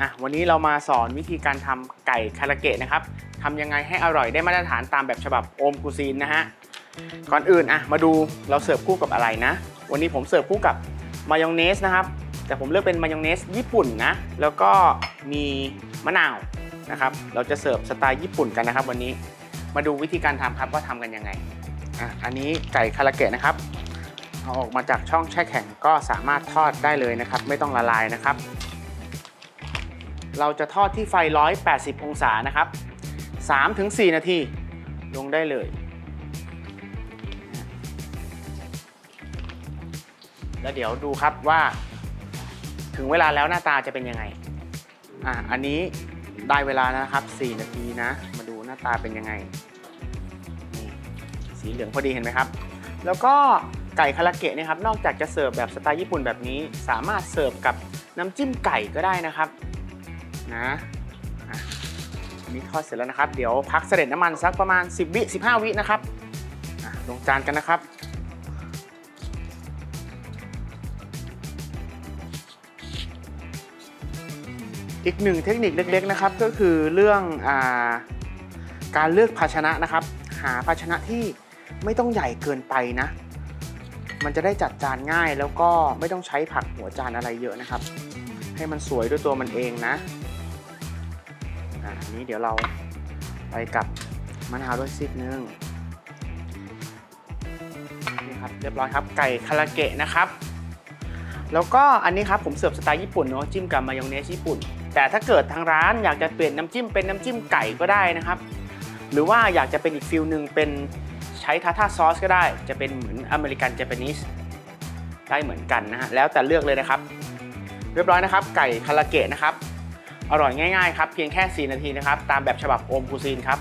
อะวันนี้เรามาสอนวิธีการทำไก่คาราเกะนะครับทำยังไงให้อร่อยได้มาตรฐานตามแบบฉบับโอมกุซีนนะฮะก่อนอื่นอะมาดูเราเสิร์ฟคู่กับอะไรนะ วันนี้ผมเสิร์ฟคู่กับมายองเนสนะครับแต่ผมเลือกเป็นมายองเนสญี่ปุ่นนะแล้วก็มีมะนาวนะครับเราจะเสิร์ฟสไตล์ญี่ปุ่นกันนะครับ วันนี้มาดูวิธีการทำครับว่าทำกันยังไงอะอันนี้ไก่คาราเกะนะครับเอาออกมาจากช่องแช่แข็งก็สามารถทอดได้เลยนะครับ ไม่ต้องละลายนะครับ เราจะทอดที่ไฟ 180 องศานะครับ 3-4 นาที ลงได้เลย แล้วเดี๋ยวดูครับว่า ถึงเวลาแล้วหน้าตาจะเป็นยังไง อะ อันนี้ได้เวลานะครับ 4 นาทีนะ มาดูหน้าตาเป็นยังไง สีเหลืองพอดีเห็นไหมครับ แล้วก็ไก่คาราเกะเนี่ยครับ นอกจากจะเสิร์ฟแบบสไตล์ญี่ปุ่นแบบนี้ สามารถเสิร์ฟกับน้ำจิ้มไก่ก็ได้นะครับ นะอันนี้ทอดเสร็จแล้วนะครับ เดี๋ยวพักเสด็จน้ำมันสักประมาณ 10 วิ 15 วินะครับลงจานกันนะครับอีกหนึ่งเทคนิคเล็กๆนะครับก็คือเรื่องอการเลือกภาชนะนะครับ หาภาชนะที่ไม่ต้องใหญ่เกินไปนะ มันจะได้จัดจานง่ายแล้วก็ไม่ต้องใช้ผักหัวจานอะไรเยอะนะครับ ให้มันสวยด้วยตัวมันเองนะ อ่าอันนี้เดี๋ยวเราไปกับมะนาวด้วยซิกนึงนี่ครับเรียบร้อยครับไก่คาราเกะนะครับ แล้วก็อันนี้ครับผมเสิร์ฟสไตล์ญี่ปุ่นเนาะจิ้มกับมายองเนสญี่ปุ่น แต่ถ้าเกิดทางร้านอยากจะเปลี่ยนน้ำจิ้มเป็นน้ำจิ้มไก่ก็ได้นะครับ หรือว่าอยากจะเป็นอีกฟิลหนึ่งเป็นใช้ทาท่าซอสก็ได้ จะเป็นเหมือนอเมริกันเจแปนิสได้เหมือนกันนะฮะแล้วแต่เลือกเลยนะครับ เรียบร้อยนะครับ ไก่คาราเกะนะครับ อร่อยง่ายๆครับเพียงแค่ 4 นาทีนะครับ ตามแบบฉบับโอมคูซีนครับ